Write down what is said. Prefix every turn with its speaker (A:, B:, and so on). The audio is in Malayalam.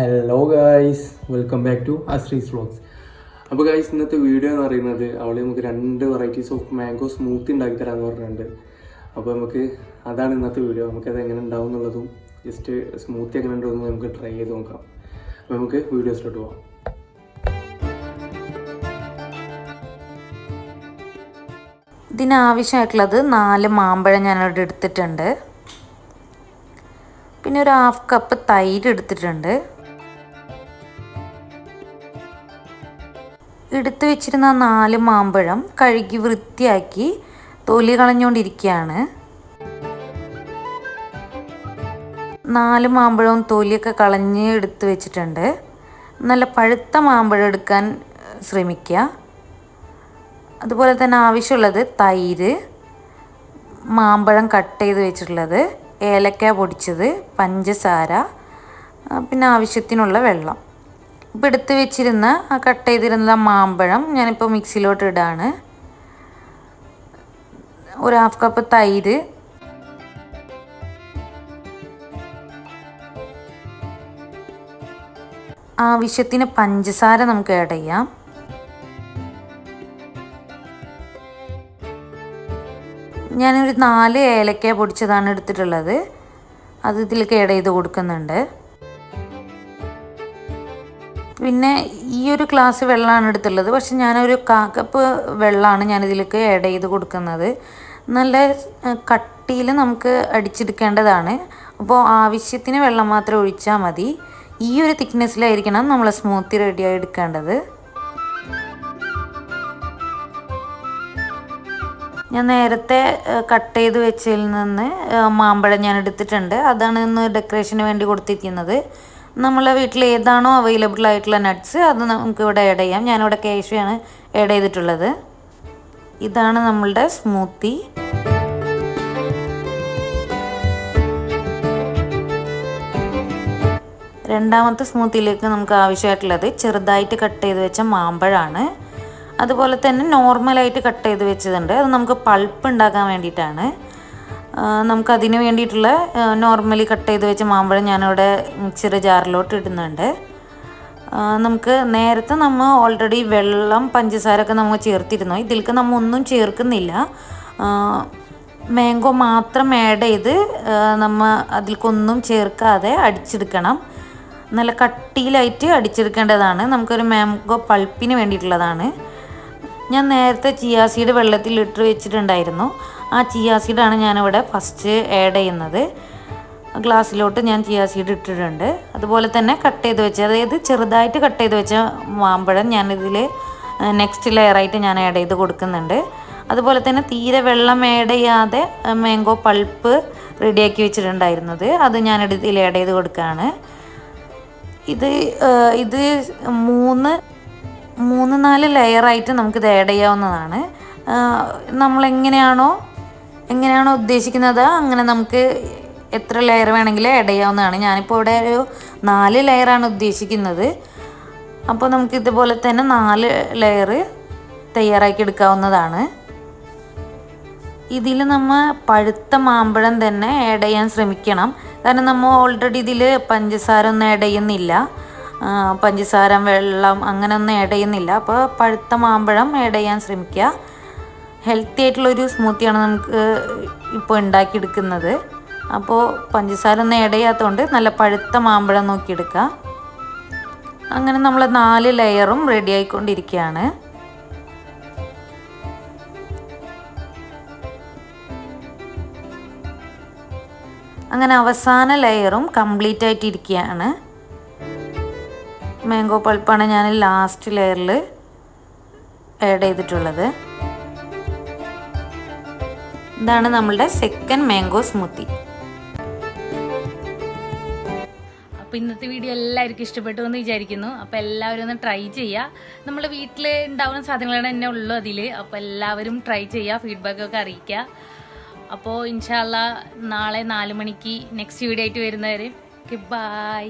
A: Hello guys welcome back to Ashri's vlogs അപ്പോൾ ഗായ്സ് ഇന്നത്തെ വീഡിയോ എന്ന് പറയുന്നത് അവൾ നമുക്ക് രണ്ട് വെറൈറ്റീസ് ഓഫ് മാംഗോ സ്മൂത്ത് ഉണ്ടാക്കി തരാമെന്ന് പറഞ്ഞിട്ടുണ്ട്. അപ്പോൾ നമുക്ക് അതാണ് ഇന്നത്തെ വീഡിയോ നമുക്കത് എങ്ങനെ ഉണ്ടാവും എന്നുള്ളതും ജസ്റ്റ് സ്മൂത്ത് എങ്ങനെ ഉണ്ടാവും നമുക്ക് ട്രൈ ചെയ്ത് നോക്കാം. അപ്പോൾ നമുക്ക് വീഡിയോസിലോട്ട് പോകാം
B: ഇതിനാവശ്യമായിട്ടുള്ളത് നാല് മാമ്പഴം ഞാനിവിടെ എടുത്തിട്ടുണ്ട്. പിന്നെ ഒരു ഹാഫ് കപ്പ് തൈര് എടുത്തിട്ടുണ്ട്. എടുത്തു വെച്ചിരുന്ന നാല് മാമ്പഴം കഴുകി വൃത്തിയാക്കി തൊലി കളഞ്ഞുകൊണ്ടിരിക്കുകയാണ്. നാല് മാമ്പഴവും തൊലിയൊക്കെ കളഞ്ഞ് എടുത്തു വെച്ചിട്ടുണ്ട്. നല്ല പഴുത്ത മാമ്പഴം എടുക്കാൻ ശ്രമിക്കുക. അതുപോലെ തന്നെ ആവശ്യമുള്ളത് തൈര് മാമ്പഴം കട്ട് ചെയ്ത് വെച്ചിട്ടുള്ളത് ഏലക്ക പൊടിച്ചത് പഞ്ചസാര പിന്നെ ആവശ്യത്തിനുള്ള വെള്ളം. ഇപ്പം എടുത്ത് വെച്ചിരുന്ന ആ കട്ട് ചെയ്തിരുന്ന മാമ്പഴം ഞാനിപ്പോൾ മിക്സിയിലോട്ട് ഇടാണ്. ഒരു ഹാഫ് കപ്പ് തൈര്. ആവശ്യത്തിന് പഞ്ചസാര നമുക്ക് ആഡ് ചെയ്യാം. ഞാനൊരു നാല് ഏലക്ക പൊടിച്ചതാണ് എടുത്തിട്ടുള്ളത്. അത് ഇതിലേക്ക് ആഡ് ചെയ്ത് കൊടുക്കുന്നുണ്ട്. പിന്നെ ഈ ഒരു ഗ്ലാസ് വെള്ളമാണ് എടുത്തുള്ളത്. പക്ഷെ ഞാനൊരു കാ കപ്പ് വെള്ളമാണ് ഞാനിതിലേക്ക് ആഡ് ചെയ്ത് കൊടുക്കുന്നത്. നല്ല കട്ടിയിൽ നമുക്ക് അടിച്ചെടുക്കേണ്ടതാണ്. അപ്പോൾ ആവശ്യത്തിന് വെള്ളം മാത്രം ഒഴിച്ചാൽ മതി. ഈ ഒരു തിക്നെസ്സിലായിരിക്കണം നമ്മൾ സ്മൂത്തി റെഡിയായി എടുക്കേണ്ടത്. ഞാൻ നേരത്തെ കട്ട് ചെയ്ത് വെച്ചതിൽ നിന്ന് മാമ്പഴം ഞാൻ എടുത്തിട്ടുണ്ട്. അതാണ് ഇന്ന് ഡെക്കറേഷന് വേണ്ടി കൊടുത്തിരിക്കുന്നത്. നമ്മളെ വീട്ടിൽ ഏതാണോ അവൈലബിൾ ആയിട്ടുള്ള നട്ട്സ് അത് നമുക്ക് ഇവിടെ ആഡ് ചെയ്യാം. ഞാനിവിടെ കേശുവാണ് ആഡ് ചെയ്തിട്ടുള്ളത്. ഇതാണ് നമ്മളുടെ സ്മൂത്തി രണ്ടാമത്തെ സ്മൂത്തിയിലേക്ക് നമുക്ക് ആവശ്യമായിട്ടുള്ളത് ചെറുതായിട്ട് കട്ട് ചെയ്ത് വെച്ച മാമ്പഴമാണ്. അതുപോലെ തന്നെ നോർമലായിട്ട് കട്ട് ചെയ്ത് വെച്ചതുണ്ട്. അത് നമുക്ക് പൾപ്പ് ഉണ്ടാക്കാൻ വേണ്ടിയിട്ടാണ്. ആ, നമുക്ക് അതിന് വേണ്ടിയിട്ടുള്ള നോർമലി കട്ട് ചെയ്ത് വെച്ച മാമ്പഴം ഞാനിവിടെ മിക്സിയുടെ ജാറിലോട്ട് ഇടുന്നുണ്ട്. നമുക്ക് നേരത്തെ നമ്മൾ ഓൾറെഡി വെള്ളം പഞ്ചസാര ഒക്കെ നമ്മൾ ചേർത്തിരുന്നു. ഇതിലേക്ക് നമ്മൾ ഒന്നും ചേർക്കുന്നില്ല. മാംഗോ മാത്രം ആഡ് ചെയ്ത് നമ്മൾ നമ്മ അതിലേക്കൊന്നും ചേർക്കാതെ അടിച്ചെടുക്കണം. നല്ല കട്ടിയിലായിട്ട് അടിച്ചെടുക്കേണ്ടതാണ്. നമുക്കൊരു മാംഗോ പൾപ്പിന് വേണ്ടിയിട്ടുള്ളതാണ്. ഞാൻ നേരത്തെ ചിയാ സീഡ് വെള്ളത്തിൽ ഇട്ട് വെച്ചിട്ടുണ്ടായിരുന്നു. ആ ചിയാ സീഡാണ് ഞാനിവിടെ ഫസ്റ്റ് ആഡ് ചെയ്യുന്നത്. ഗ്ലാസ്സിലോട്ട് ഞാൻ ചിയാ സീഡ് ഇട്ടിട്ടുണ്ട്. അതുപോലെ തന്നെ കട്ട് ചെയ്ത് വെച്ച അതായത് ചെറുതായിട്ട് കട്ട് ചെയ്ത് വെച്ച മാമ്പഴം ഞാനിതിൽ നെക്സ്റ്റ് ലെയറായിട്ട് ഞാൻ ആഡ് ചെയ്ത് കൊടുക്കുന്നുണ്ട്. അതുപോലെ തന്നെ തീരെ വെള്ളം ആഡ് ചെയ്യാതെ മാംഗോ പൾപ്പ് റെഡിയാക്കി വെച്ചിട്ടുണ്ടായിരുന്നത്. അത് ഞാൻ ഇതിൽ ആഡ് ചെയ്ത് കൊടുക്കുകയാണ്. ഇത് ഇത് മൂന്ന് മൂന്ന് നാല് ലെയറായിട്ട് നമുക്കിത് ആഡ് ചെയ്യാവുന്നതാണ്. നമ്മളെങ്ങനെയാണോ എങ്ങനെയാണോ ഉദ്ദേശിക്കുന്നത് അങ്ങനെ നമുക്ക് എത്ര ലെയർ വേണമെങ്കിലും ആഡ് ചെയ്യാവുന്നതാണ്. ഞാനിപ്പോൾ ഇവിടെ ഒരു നാല് ലെയറാണ് ഉദ്ദേശിക്കുന്നത്. അപ്പോൾ നമുക്ക് ഇതുപോലെ തന്നെ നാല് ലെയർ തയ്യാറാക്കി എടുക്കാവുന്നതാണ്. ഇതിൽ നമ്മൾ പഴുത്ത മാമ്പഴം തന്നെ ആഡ് ചെയ്യാൻ ശ്രമിക്കണം. കാരണം നമ്മൾ ഓൾറെഡി ഇതിൽ പഞ്ചസാര ഒന്നും ആഡ് ചെയ്യുന്നില്ല. പഞ്ചസാര വെള്ളം അങ്ങനെ ഒന്നും ആഡ് ചെയ്യുന്നില്ല. അപ്പോൾ പഴുത്ത മാമ്പഴം ആഡ് ചെയ്യാൻ ശ്രമിക്കുക. ഹെൽത്തി ആയിട്ടുള്ളൊരു സ്മൂത്തിയാണ് നമുക്ക് ഇപ്പോൾ ഉണ്ടാക്കിയെടുക്കുന്നത്. അപ്പോൾ പഞ്ചസാര ഒന്നും ആഡ് ചെയ്യാത്തതുകൊണ്ട് നല്ല പഴുത്ത മാമ്പഴം നോക്കിയെടുക്കുക. അങ്ങനെ നമ്മൾ നാല് ലെയറും റെഡി ആയിക്കൊണ്ടിരിക്കുകയാണ്. അങ്ങനെ അവസാന ലെയറും കംപ്ലീറ്റ് ആയിട്ട് ഇരിക്കുകയാണ് മാംഗോ പൾപ്പാണ് ഞാൻ ലാസ്റ്റ് ലെയറിൽ ആഡ് ചെയ്തിട്ടുള്ളത്. ഇതാണ് നമ്മളുടെ സെക്കൻഡ് മാംഗോ സ്മൂത്തി
C: അപ്പോൾ ഇന്നത്തെ വീഡിയോ എല്ലാവർക്കും ഇഷ്ടപ്പെട്ടു എന്ന് വിചാരിക്കുന്നു. അപ്പോൾ എല്ലാവരും ഒന്ന് ട്രൈ ചെയ്യുക നമ്മുടെ വീട്ടിൽ ഉണ്ടാവുന്ന സാധനങ്ങളാണ് എന്നെ ഉള്ളൂ അതിൽ അപ്പോൾ എല്ലാവരും ട്രൈ ചെയ്യുക ഫീഡ്ബാക്കൊക്കെ അറിയിക്കുക അപ്പോൾ ഇൻഷാല്ല നാളെ നാല് മണിക്ക് നെക്സ്റ്റ് വീഡിയോ ആയിട്ട് വരുന്നവരെ ബൈ